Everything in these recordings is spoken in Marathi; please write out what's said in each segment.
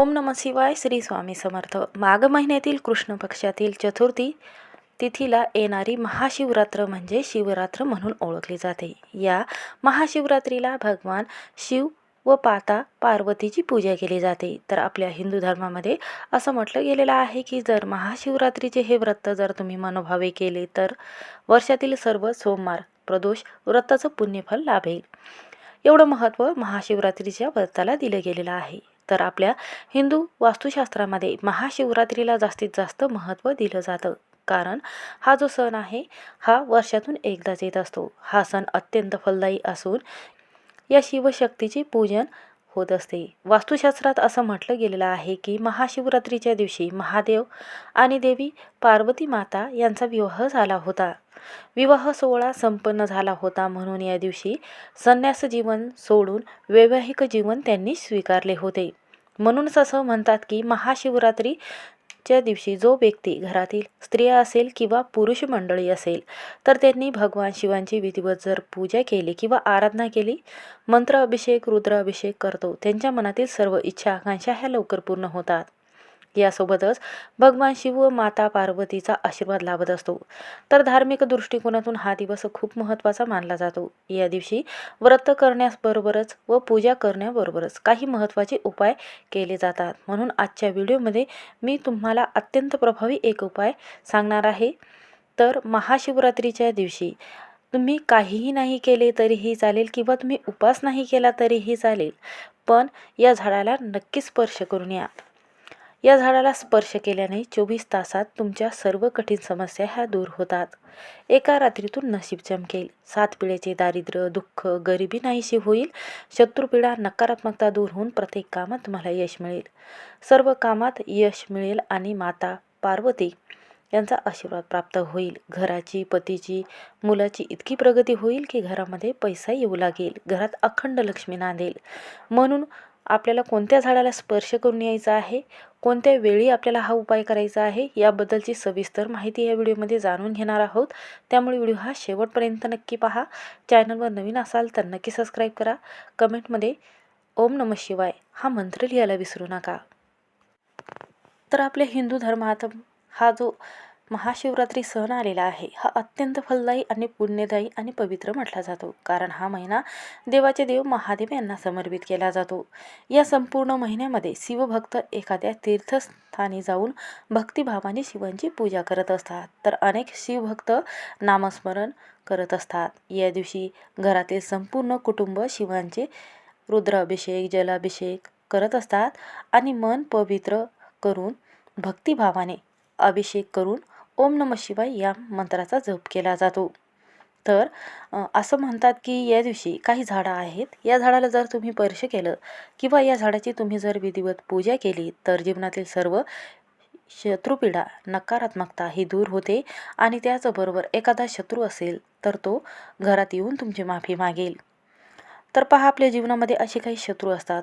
ओम नम शिवाय श्री स्वामी समर्थ. माघ महिन्यातील कृष्ण पक्षातील चतुर्थी तिथीला येणारी महाशिवरात्र म्हणजे शिवरात्र म्हणून ओळखली जाते. या महाशिवरात्रीला भगवान शिव व पाता पार्वतीची पूजा केली जाते. तर आपल्या हिंदू धर्मामध्ये असं म्हटलं गेलेलं आहे की जर महाशिवरात्रीचे हे व्रत जर तुम्ही मनोभावे केले तर वर्षातील सर्व सोमवार प्रदोष व्रताचं पुण्यफल लाभेल. एवढं महत्त्व महाशिवरात्रीच्या व्रताला दिलं गेलेलं आहे. तर आपल्या हिंदू वास्तुशास्त्रामध्ये महाशिवरात्रीला जास्तीत जास्त महत्त्व दिलं जातं. कारण हा जो सण आहे हा वर्षातून एकदाच येत असतो. हा सण अत्यंत फलदायी असून या शिवशक्तीचे पूजन होत असते. वास्तुशास्त्रात असं म्हटलं गेलेलं आहे की महाशिवरात्रीच्या दिवशी महादेव आणि देवी पार्वती माता यांचा विवाह झाला होता. विवाह सोहळा संपन्न झाला होता म्हणून या दिवशी संन्यास जीवन सोडून वैवाहिक जीवन त्यांनी स्वीकारले होते. म्हणूनच असं म्हणतात की महाशिवरात्री च्या दिवशी जो व्यक्ती घरातील स्त्रिया असेल किंवा पुरुष मंडळी असेल तर त्यांनी भगवान शिवांची विधिवत जर पूजा केली किंवा आराधना केली मंत्र अभिषेक रुद्र अभिषेक करतो त्यांच्या मनातील सर्व इच्छा आकांक्षा ह्या लवकर पूर्ण होतात. यासोबतच भगवान शिव व माता पार्वतीचा आशीर्वाद लाभत असतो. तर धार्मिक दृष्टिकोनातून हा दिवस खूप महत्त्वाचा मानला जातो. या दिवशी व्रत करण्याबरोबरच व पूजा करण्याबरोबरच काही महत्त्वाचे उपाय केले जातात. म्हणून आजच्या व्हिडिओमध्ये मी तुम्हाला अत्यंत प्रभावी एक उपाय सांगणार आहे. तर महाशिवरात्रीच्या दिवशी तुम्ही काहीही नाही केले तरीही चालेल किंवा तुम्ही उपास नाही केला तरीही चालेल पण या झाडाला नक्की स्पर्श करून या. या झाडाला स्पर्श केल्याने चोवीस तासात तुमच्या सर्व कठीण समस्या ह्या दूर होतात. एका रात्रीतून नशीब चमकेल. सात पिढ्याचे दारिद्र्य दुःख गरिबी नाहीशी होईल. शत्रुपिढा नकारात्मकता दूर होऊन प्रत्येक कामात तुम्हाला यश मिळेल. सर्व कामात यश मिळेल आणि माता पार्वती यांचा आशीर्वाद प्राप्त होईल. घराची पतीची मुलाची इतकी प्रगती होईल की घरामध्ये पैसा येऊ लागेल. घरात अखंड लक्ष्मी नांदेल. म्हणून आपल्याला कोणत्या झाडाला स्पर्श करून यायचा आहे? कोणत्या वेळी आपल्याला हा उपाय करायचा आहे? याबद्दलची सविस्तर माहिती या व्हिडिओमध्ये जाणून घेणार आहोत. त्यामुळे व्हिडिओ हा शेवटपर्यंत नक्की पहा. चॅनलवर नवीन असाल तर नक्की सबस्क्राईब करा. कमेंटमध्ये ओम नम शिवाय हा मंत्र लिहायला विसरू नका. तर आपल्या हिंदू धर्मात हा जो महाशिवरात्री सण आलेला आहे. हा अत्यंत फलदायी आणि पुण्यदायी आणि पवित्र म्हटला जातो. कारण हा महिना देवाचे देव महादेव यांना समर्पित केला जातो. या संपूर्ण महिन्यामध्ये शिवभक्त एखाद्या तीर्थस्थानी जाऊन भक्तिभावाने शिवांची पूजा करत असतात. तर अनेक शिवभक्त नामस्मरण करत असतात. या दिवशी घरातील संपूर्ण कुटुंब शिवांचे रुद्राभिषेक जलाभिषेक करत असतात आणि मन पवित्र करून भक्तिभावाने अभिषेक करून ओम नम शिवाय या मंत्राचा जप केला जातो. तर असं म्हणतात की या दिवशी काही झाडं आहेत. या झाडाला जर तुम्ही स्पर्श केलं किंवा या झाडाची तुम्ही जर विधिवत पूजा केली तर जीवनातील सर्व शत्रुपीडा नकारात्मकता ही दूर होते आणि त्याचबरोबर एखादा शत्रू असेल तर तो घरात येऊन तुमची माफी मागेल. तर पहा आपल्या जीवनामध्ये असे काही शत्रू असतात.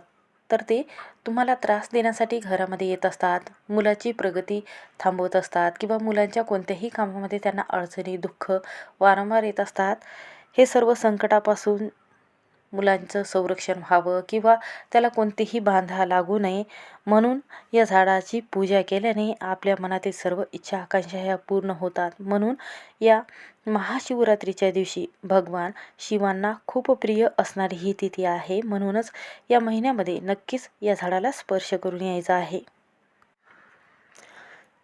तर ते तुम्हाला त्रास देण्यासाठी घरामध्ये येत असतात मुलाची प्रगती थांबवत असतात किंवा मुलांच्या कोणत्याही कामामध्ये त्यांना अडचणी दुःख वारंवार येत असतात हे सर्व संकटापासून मुलांचं संरक्षण व्हावं किंवा त्याला कोणतीही बांधा लागू नये. म्हणून या झाडाची पूजा केल्याने आपल्या मनातील सर्व इच्छा आकांक्षा ह्या पूर्ण होतात. म्हणून या महाशिवरात्रीच्या दिवशी भगवान शिवांना खूप प्रिय असणारी ही तिथी आहे. म्हणूनच या महिन्यामध्ये नक्कीच या झाडाला स्पर्श करून यायचा आहे.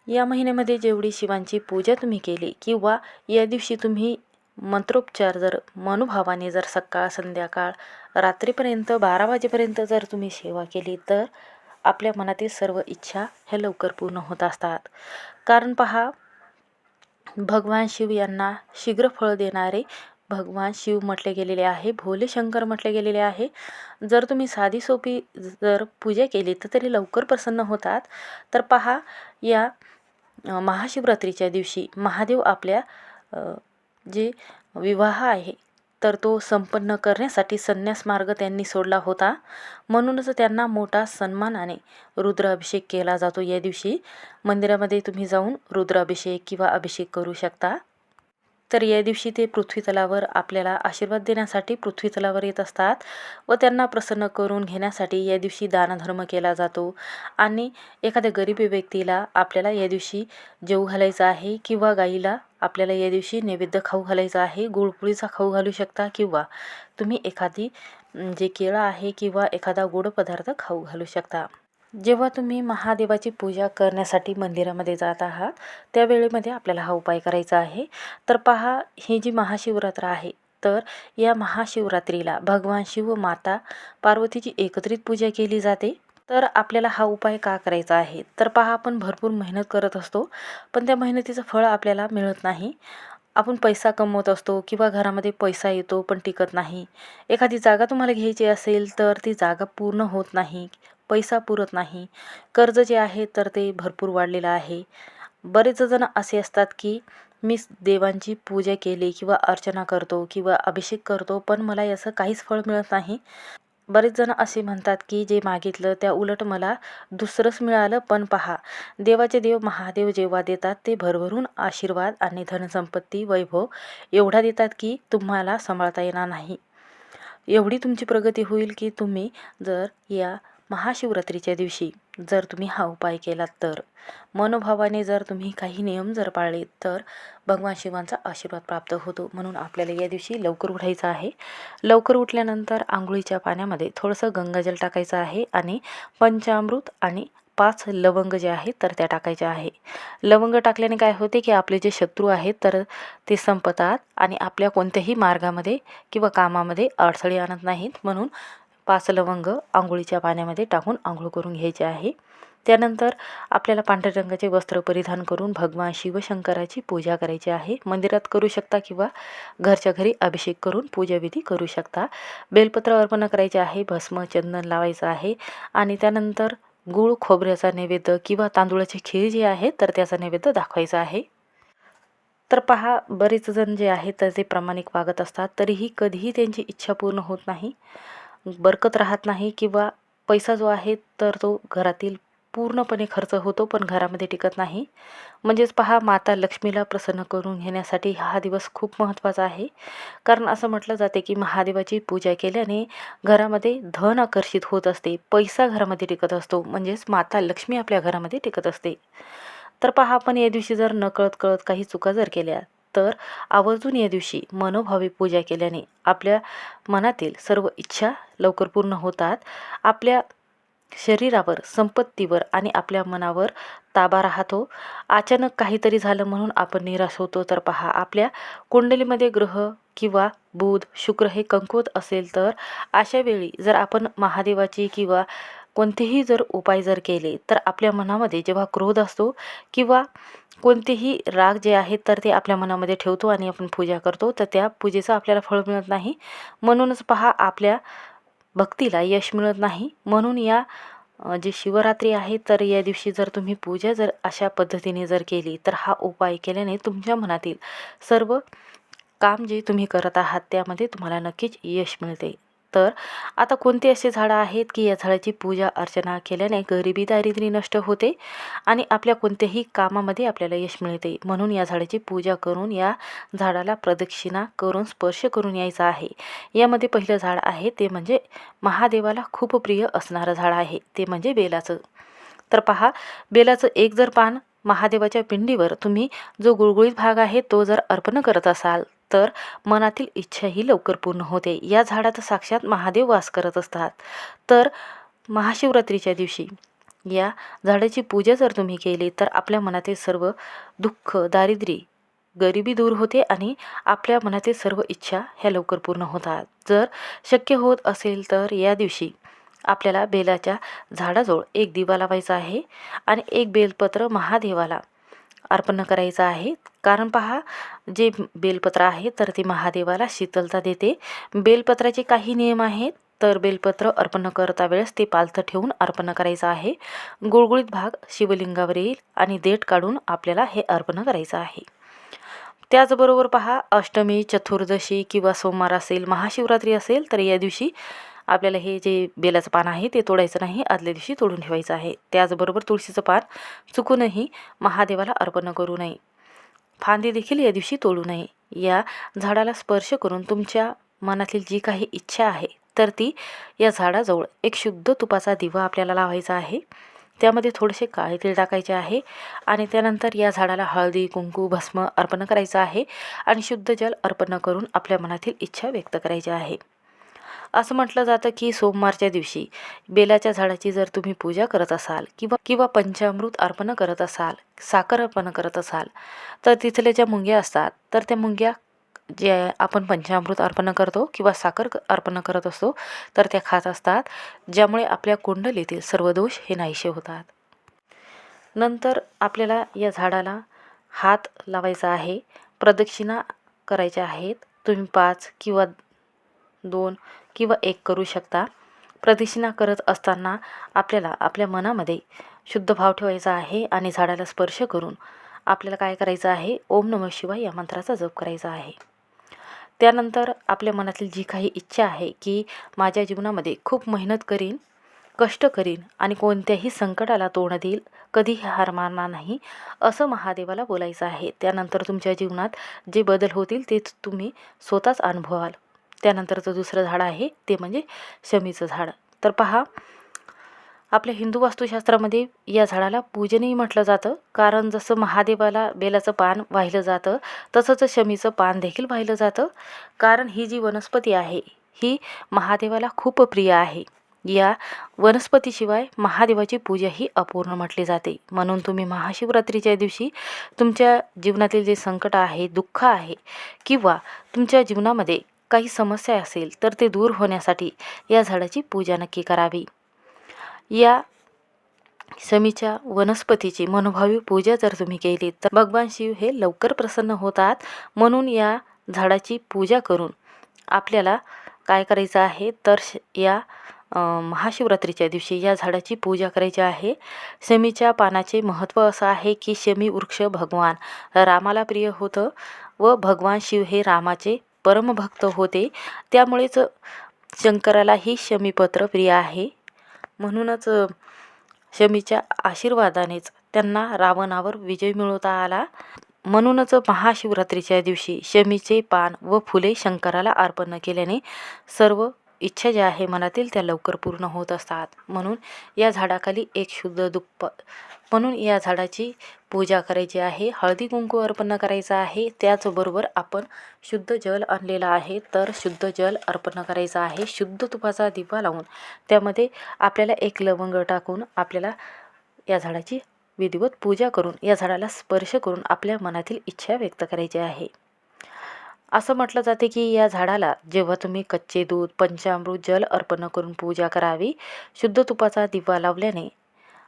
या महिन्यामध्ये जेवढी शिवांची पूजा तुम्ही केली किंवा या दिवशी तुम्ही मंत्रोपचार जर मनोभावाने जर सकाळ संध्याकाळ रात्रीपर्यंत बारा वाजेपर्यंत जर तुम्ही सेवा केली तर आपल्या मनातील सर्व इच्छा ह्या लवकर पूर्ण होत असतात. कारण पहा भगवान शिव यांना शीघ्र फळ देणारे भगवान शिव म्हटले गेलेले आहे भोले शंकर म्हटले गेलेले आहे. जर तुम्ही साधी सोपी जर पूजा केली तर तरी लवकर प्रसन्न होतात. तर पहा या महाशिवरात्रीच्या दिवशी महादेव आपल्या जे विवाह आहे तर तो संपन्न करण्यासाठी संन्यास मार्ग त्यांनी सोडला होता. म्हणूनच त्यांना मोठा सन्मानाने रुद्राभिषेक केला जातो. या दिवशी मंदिरामध्ये तुम्ही जाऊन रुद्राभिषेक किंवा अभिषेक करू शकता. तर या दिवशी ते पृथ्वीतलावर आपल्याला आशीर्वाद देण्यासाठी पृथ्वीतलावर येत असतात व त्यांना प्रसन्न करून घेण्यासाठी या दिवशी दानधर्म केला जातो. आणि एखाद्या गरीब व्यक्तीला आपल्याला या दिवशी जेऊ घालायचं आहे किंवा गाईला आपल्याला या दिवशी नैवेद्य खाऊ घालायचा आहे गुळपोळीचा खाऊ घालू शकता किंवा तुम्ही एखादी जे केळं आहे किंवा एखादा गोड पदार्थ खाऊ घालू शकता. जेव्हा तुम्ही महादेवाची पूजा करण्यासाठी मंदिरामध्ये जात आहात त्यावेळेमध्ये आपल्याला हा उपाय करायचा आहे. तर पहा ही जी महाशिवरात्र आहे तर या महाशिवरात्रीला भगवान शिव माता पार्वतीची एकत्रित पूजा केली जाते. तर आपल्याला हा उपाय का करायचा आहे? तर पहा आपण भरपूर मेहनत करत असतो पण त्या मेहनतीचं फळ आपल्याला मिळत नाही. आपण पैसा कमवत असतो किंवा घरामध्ये पैसा येतो पण टिकत नाही. एखादी जागा तुम्हाला घ्यायची असेल तर ती जागा पूर्ण होत नाही. पैसा पुरत नाही. कर्ज जे आहे तर ते भरपूर वाढलेलं आहे. बरेच जण असे असतात की मी देवांची पूजा केली किंवा अर्चना करतो किंवा अभिषेक करतो पण मला याचं काहीच फळ मिळत नाही. बरेच जण असे म्हणतात की जे मागितलं त्या उलट मला दुसरंच मिळालं पण पहा देवाचे देव महादेव जेव्हा देतात ते भरभरून आशीर्वाद आणि धनसंपत्ती वैभव एवढा देतात की तुम्हाला सांभाळता येणार नाही. एवढी तुमची प्रगती होईल की तुम्ही जर या महाशिवरात्रीच्या दिवशी जर तुम्ही हा उपाय केलात तर मनोभावाने जर तुम्ही काही नियम जर पाळले तर भगवान शिवांचा आशीर्वाद प्राप्त होतो. म्हणून आपल्याला या दिवशी लवकर उठायचं आहे. लवकर उठल्यानंतर आंघोळीच्या पाण्यामध्ये थोडंसं गंगाजल टाकायचं आहे आणि पंचामृत आणि पाच लवंग जे आहेत तर त्या टाकायच्या आहे. लवंग टाकल्याने काय होते की आपले जे शत्रू आहेत तर ते संपतात आणि आपल्या कोणत्याही मार्गामध्ये किंवा कामामध्ये अडथळे आणत नाहीत. म्हणून पाच लवंग आंघोळीच्या पाण्यामध्ये टाकून आंघोळ करून घ्यायचे आहे. त्यानंतर आपल्याला पांढऱ्या रंगाचे वस्त्र परिधान करून भगवान शिवशंकराची पूजा करायची आहे. मंदिरात करू शकता किंवा घरच्या घरी अभिषेक करून पूजाविधी करू शकता. बेलपत्र अर्पण करायचे आहे भस्म चंदन लावायचं आहे आणि त्यानंतर गूळ खोबऱ्याचा नैवेद्य किंवा तांदूळाची खीर जी आहे तर त्याचा नैवेद्य दाखवायचा आहे. तर पहा बरेच जण जे आहेत तर ते प्रामाणिक वागत असतात तरीही कधीही त्यांची इच्छा पूर्ण होत नाही. बरकत राहत नाही किंवा पैसा जो आहे तर तो घरातील पूर्णपणे खर्च होतो पण घरामध्ये टिकत नाही. म्हणजेच पहा माता लक्ष्मीला प्रसन्न करून घेण्यासाठी हा दिवस खूप महत्त्वाचा आहे. कारण असं म्हटलं जाते की महादेवाची पूजा केल्याने घरामध्ये धन आकर्षित होत असते पैसा घरामध्ये टिकत असतो म्हणजेच माता लक्ष्मी आपल्या घरामध्ये टिकत असते. तर पहा आपण या दिवशी जर नकळत कळत काही चुका जर केल्या तर आवर्जून या दिवशी मनोभावे पूजा केल्याने आपल्या मनातील सर्व इच्छा लवकर पूर्ण होतात. आपल्या शरीरावर संपत्तीवर आणि आपल्या मनावर ताबा राहतो. अचानक काहीतरी झालं म्हणून आपण निराश होतो. तर पहा आपल्या कुंडलीमध्ये ग्रह किंवा बुध शुक्र हे कंकुवत असेल तर अशा वेळी जर आपण महादेवाची किंवा कोणतेही जर उपाय जर केले तर आपल्या मनामध्ये जेव्हा क्रोध असतो किंवा कोणतेही राग जे आहेत तर ते आपल्या मनामध्ये ठेवतो आणि आपण पूजा करतो तर त्या पूजेचं आपल्याला फळ मिळत नाही. म्हणूनच पहा आपल्या भक्तीला यश मिळत नाही. म्हणून या जे शिवरात्री आहे तर या दिवशी जर तुम्ही पूजा जर अशा पद्धतीने जर केली तर हा उपाय केल्याने तुमच्या मनातील सर्व काम जे तुम्ही करत आहात त्यामध्ये तुम्हाला नक्कीच यश मिळते. तर आता कोणती असे झाडं आहेत की या झाडाची पूजा अर्चना केल्याने गरिबी दारिद्र्य नष्ट होते आणि आपल्या कोणत्याही कामामध्ये आपल्याला यश मिळते? म्हणून या झाडाची पूजा करून या झाडाला प्रदक्षिणा करून स्पर्श करून यायचा आहे. यामध्ये पहिलं झाड आहे ते म्हणजे महादेवाला खूप प्रिय असणारं झाड आहे ते म्हणजे बेलाचं. तर पहा बेलाचं एक जर पान महादेवाच्या पिंडीवर तुम्ही जो गुळगुळीत भाग आहे तो जर अर्पण करत असाल तर मनातील इच्छा ही लवकर पूर्ण होते. या झाडात साक्षात महादेव वास करत असतात. तर महाशिवरात्रीच्या दिवशी या झाडाची पूजा जर तुम्ही केली तर आपल्या मनातील सर्व दुःख दारिद्र्य गरिबी दूर होते आणि आपल्या मनातील सर्व इच्छा ह्या लवकर पूर्ण होतात. जर शक्य होत असेल तर या दिवशी आपल्याला बेलाच्या झाडाजवळ एक दिवा लावायचा आहे आणि एक बेलपत्र महादेवाला अर्पण करायचं आहे. कारण पहा जे बेलपत्र आहे तर ते महादेवाला शीतलता देते. बेलपत्राचे काही नियम आहेत तर बेलपत्र अर्पण करता वेळेस ते पालथं ठेवून अर्पण करायचं आहे. गुळगुळीत भाग शिवलिंगावर येईल आणि देठ काढून आपल्याला हे अर्पण करायचं आहे. त्याचबरोबर पहा अष्टमी चतुर्दशी किंवा सोमवार असेल महाशिवरात्री असेल तर या दिवशी आपल्याला हे जे बेलाचं पान आहे ते तोडायचं नाही आदल्या दिवशी तोडून ठेवायचं आहे. त्याचबरोबर तुळशीचं पान चुकूनही महादेवाला अर्पण करू नये. फांदी देखील या दिवशी तोडू नये. या झाडाला स्पर्श करून तुमच्या मनातील जी काही इच्छा आहे तर ती या झाडाजवळ एक शुद्ध तुपाचा दिवा आपल्याला लावायचा आहे. त्यामध्ये थोडेसे काळे तेल टाकायचे आहे आणि त्यानंतर या झाडाला हळदी कुंकू भस्म अर्पण करायचं आहे आणि शुद्ध जल अर्पण करून आपल्या मनातील इच्छा व्यक्त करायची आहे. असं म्हटलं जातं की सोमवारच्या दिवशी बेलाच्या झाडाची जर तुम्ही पूजा करत असाल किंवा किंवा पंचामृत अर्पण करत असाल साखर अर्पण करत असाल तर तिथल्या ज्या मुंग्या असतात तर त्या मुंग्या जे आपण पंचामृत अर्पण करतो किंवा साखर अर्पण करत असतो तर त्या खात असतात ज्यामुळे आपल्या कुंडलीतील सर्व दोष हे नाहीसे होतात. नंतर आपल्याला या झाडाला हात लावायचा आहे प्रदक्षिणा करायच्या आहेत तुम्ही पाच किंवा दोन किंवा एक करू शकता. प्रदक्षिणा करत असताना आपल्याला आपल्या मनामध्ये शुद्ध भाव ठेवायचा आहे आणि झाडाला स्पर्श करून आपल्याला काय करायचं आहे? ओम नम शिवाय या मंत्राचा जप करायचा आहे. त्यानंतर आपल्या मनातील जी काही इच्छा आहे की माझ्या जीवनामध्ये खूप मेहनत करीन कष्ट करीन आणि कोणत्याही संकटाला तोंड देईल कधीही हार मारणार नाही असं महादेवाला बोलायचं आहे. त्यानंतर तुमच्या जीवनात जे बदल होतील ते तुम्ही स्वतःच अनुभवाल. त्यानंतरचं दुसरं झाड आहे ते म्हणजे शमीचं झाड. तर पहा आपल्या हिंदू वास्तुशास्त्रामध्ये या झाडाला पूजनही म्हटलं जातं. कारण जसं महादेवाला बेलाचं पान वाहिलं जातं तसंच शमीचं पान देखील वाहिलं जातं. कारण ही जी वनस्पती आहे ही महादेवाला खूप प्रिय आहे. या वनस्पतीशिवाय महादेवाची पूजा ही अपूर्ण म्हटली जाते. म्हणून तुम्ही महाशिवरात्रीच्या दिवशी तुमच्या जीवनातील जे संकट आहे दुःख आहे किंवा तुमच्या जीवनामध्ये काही समस्या असेल तर ते दूर होण्यासाठी या झाडाची पूजा नक्की करावी. या समीच्या वनस्पतीची मनोभावी पूजा जर तुम्ही केली तर भगवान शिव हे लवकर प्रसन्न होतात. म्हणून या झाडाची पूजा करून आपल्याला काय करायचं आहे तर या महाशिवरात्रीच्या दिवशी या झाडाची पूजा करायची आहे. शमीच्या पानाचे महत्त्व असं आहे की शमी वृक्ष भगवान रामाला प्रिय होतं व भगवान शिव हे रामाचे परमभक्त होते. त्यामुळेच शंकराला ही शमीपत्र प्रिय आहे. म्हणूनच शमीच्या आशीर्वादानेच त्यांना रावणावर विजय मिळवता आला. म्हणूनच महाशिवरात्रीच्या दिवशी शमीचे पान व फुले शंकराला अर्पण केल्याने सर्व इच्छा ज्या आहे मनातील त्या लवकर पूर्ण होत असतात. म्हणून या झाडाखाली एक शुद्ध दुप्प म्हणून या झाडाची पूजा करायची आहे. हळदी कुंकू अर्पण करायचं आहे. त्याचबरोबर आपण शुद्ध जल आणलेलं आहे तर शुद्ध जल अर्पण करायचं आहे. शुद्ध तुपाचा दिवा लावून त्यामध्ये आपल्याला एक लवंग टाकून आपल्याला या झाडाची विधिवत पूजा करून या झाडाला स्पर्श करून आपल्या मनातील इच्छा व्यक्त करायची आहे. असं म्हटलं जाते की या झाडाला जेव्हा तुम्ही कच्चे दूध पंचामृत जल अर्पण करून पूजा करावी शुद्ध तुपाचा दिवा लावल्याने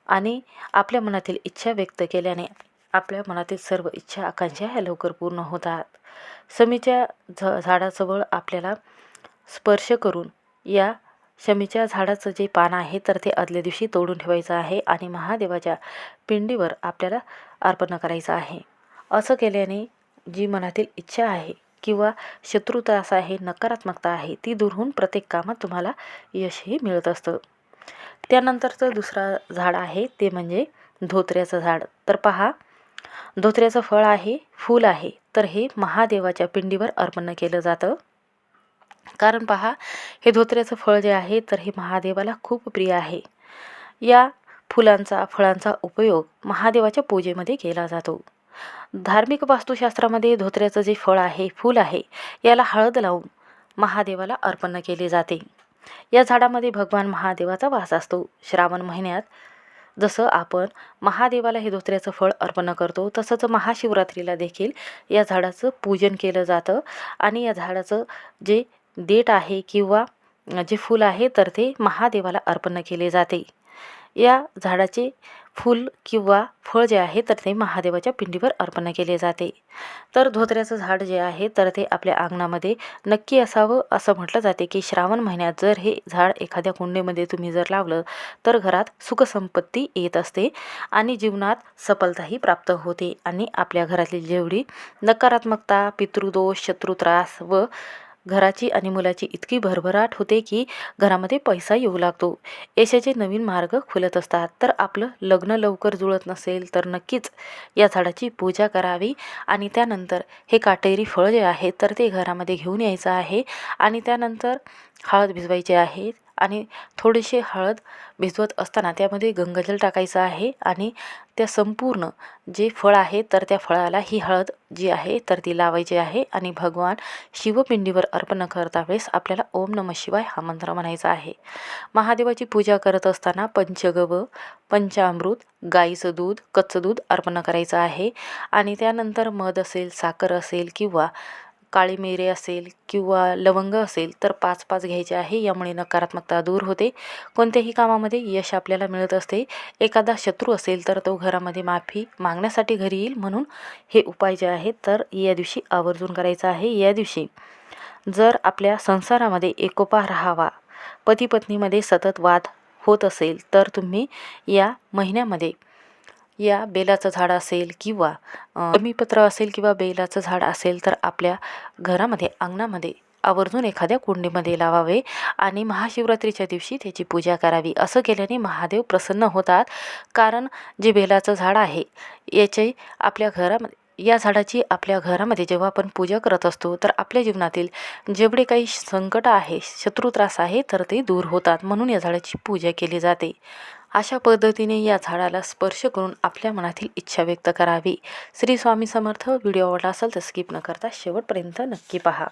आणि आपल्या मनातील इच्छा व्यक्त केल्याने आपल्या मनातील सर्व इच्छा आकांक्षा ह्या लवकर पूर्ण होतात. समीच्या झ झाडाजवळ आपल्याला स्पर्श करून या शमीच्या झाडाचं जे पान आहे तर ते आदल्या दिवशी तोडून ठेवायचं आहे आणि महादेवाच्या पिंडीवर आपल्याला अर्पण करायचं आहे. असं केल्याने जी मनातील इच्छा आहे किंवा शत्रुतास आहे नकारात्मकता आहे ती दूर होऊन प्रत्येक कामात तुम्हाला यशही मिळत असतं. त्यानंतरचं दुसरं झाड आहे ते म्हणजे धोत्र्याचं झाड. तर पहा धोत्र्याचं फळ आहे फूल आहे तर हे महादेवाच्या पिंडीवर अर्पण केलं जातं. कारण पहा हे धोत्र्याचं फळ जे आहे तर हे महादेवाला खूप प्रिय आहे. या फुलांचा फळांचा उपयोग महादेवाच्या पूजेमध्ये केला जातो. धार्मिक वास्तुशास्त्रामध्ये धोत्र्याचं जे फळ आहे फूल आहे याला हळद लावून महादेवाला अर्पण केले जाते. या झाडामध्ये भगवान महादेवाचा वास असतो. श्रावण महिन्यात जसं आपण महादेवाला हे धोत्र्याचं फळ अर्पण करतो तसंच महाशिवरात्रीला देखील या झाडाचं पूजन केलं जातं. आणि या झाडाचं जे देठ आहे किंवा जे फूल आहे तर ते महादेवाला अर्पण केले जाते. या झाडाचे फूल किंवा फळ जे आहे तर ते महादेवाच्या पिंडीवर अर्पण केले जाते. तर धोत्र्याचं झाड जे आहे तर ते आपल्या अंगणामध्ये नक्की असावं असं म्हटलं जाते की श्रावण महिन्यात जर हे झाड एखाद्या कुंडीमध्ये तुम्ही जर लावलं तर घरात सुखसंपत्ती येत असते आणि जीवनात सफलताही प्राप्त होते आणि आपल्या घरातली जेवढी नकारात्मकता पितृदोष शत्रुत्रास व घराची आणि मुलाची इतकी भरभराट होते की घरामध्ये पैसा येऊ लागतो. यशाचे नवीन मार्ग खुलत असतात. तर आपलं लग्न लवकर जुळत नसेल तर नक्कीच या झाडाची पूजा करावी आणि त्यानंतर हे काटेरी फळ जे आहे तर ते घरामध्ये घेऊन यायचं आहे आणि त्यानंतर हळद भिजवायची आहे. आणि थोडीशी हळद भिजवत असताना त्यामध्ये गंगाजल टाकायचं आहे आणि त्या संपूर्ण जे फळ आहे तर त्या फळाला ही हळद जी आहे तर ती लावायची आहे आणि भगवान शिवपिंडीवर अर्पण करता वेळेस आपल्याला ओम नम शिवाय हा मंत्र म्हणायचा आहे. महादेवाची पूजा करत असताना पंचगव पंचामृत गाईचं दूध कच्चं दूध अर्पण करायचं आहे आणि त्यानंतर मध असेल साखर असेल किंवा काळी मिरे असेल किंवा लवंग असेल तर पाच पाच घ्यायचे आहे यामुळे नकारात्मकता दूर होते. कोणत्याही कामामध्ये यश आपल्याला मिळत असते. एखादा शत्रू असेल तर तो घरामध्ये माफी मागण्यासाठी घरी येईल म्हणून हे उपाय जे आहेत तर या दिवशी आवर्जून करायचं आहे. या दिवशी जर आपल्या संसारामध्ये एकोपा राहावा पती पत्नीमध्ये सतत वाद होत असेल तर तुम्ही या महिन्यामध्ये या बेलाचं झाड असेल किंवा कमीपत्र असेल किंवा बेलाचं झाड असेल तर आपल्या घरामध्ये अंगणामध्ये आवर्जून एखाद्या कुंडीमध्ये लावावे आणि महाशिवरात्रीच्या दिवशी त्याची पूजा करावी. असं केल्याने महादेव प्रसन्न होतात. कारण जे बेलाचं झाड आहे याचे आपल्या घरामध्ये या झाडाची आपल्या घरामध्ये जेव्हा आपण पूजा करत असतो तर आपल्या जीवनातील जेवढे काही संकट आहे शत्रू त्रास आहे तर ते दूर होतात. म्हणून या झाडाची पूजा केली जाते. अशा पद्धतीने या झाडाला स्पर्श करून आपल्या मनातील इच्छा व्यक्त करावी. श्री स्वामी समर्थ. व्हिडिओ आवडला असेल तर स्किप न करता शेवटपर्यंत नक्की पहा.